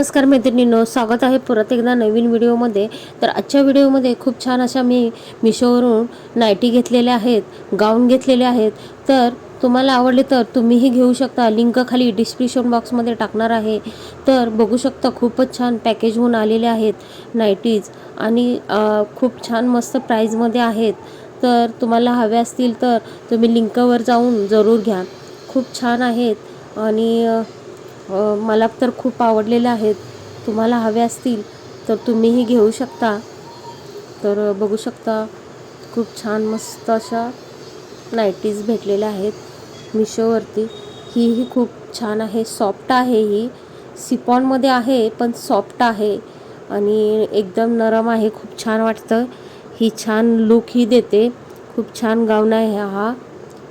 नमस्कार मैत्रिणींनो स्वागत आहे परत एकदा नवीन व्हिडिओमध्ये. तर आजच्या व्हिडिओमध्ये खूप छान अशा मी मिशोवरून नायटी घेतलेल्या आहेत गाऊन घेतलेले आहेत. तर तुम्हाला आवडले तर तुम्हीही घेऊ शकता. लिंक खाली डिस्क्रिप्शन बॉक्समध्ये टाकणार आहे. तर बघू शकता खूपच छान पॅकेज होऊन आलेले आहेत नायटीज आणि खूप छान मस्त प्राईजमध्ये आहेत. तर तुम्हाला हवे असतील तर तुम्ही लिंकवर जाऊन जरूर घ्या. खूप छान आहेत आणि मला तर खूप आवडलेले आहेत. तुम्हाला हवे असतील तर तुम्हीही घेऊ शकता. तर बघू शकता खूप छान मस्त अशा नाईटीज भेटलेल्या आहेत मिशोवरती. हीही खूप छान आहे. सॉफ्ट आहे ही. सिपॉनमध्ये आहे पण सॉफ्ट आहे. आणि एकदम नरम आहे. खूप छान वाटतं ही छान लूक ही देते. खूप छान गाऊन आहे हा.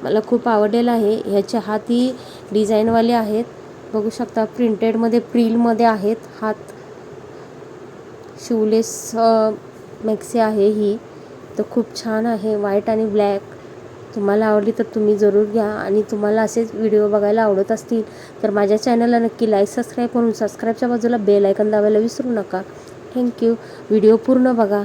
मला खूप आवडलेला आहे. ह्याच्या हाती डिझाईनवाले आहेत. बघू शकता प्रिंटेडमध्ये प्रिलमध्ये आहेत. हात शिवलेस मॅक्सी आहे ही. तर खूप छान आहे. व्हाईट आणि ब्लॅक तुम्हाला आवडली तर तुम्ही जरूर घ्या. आणि तुम्हाला असेच व्हिडिओ बघायला आवडत असतील तर माझ्या चॅनलला नक्की लाईक सबस्क्राईब करून सबस्क्राईबच्या बाजूला बेल आयकन दाबायला विसरू नका. थँक्यू व्हिडिओ पूर्ण बघा.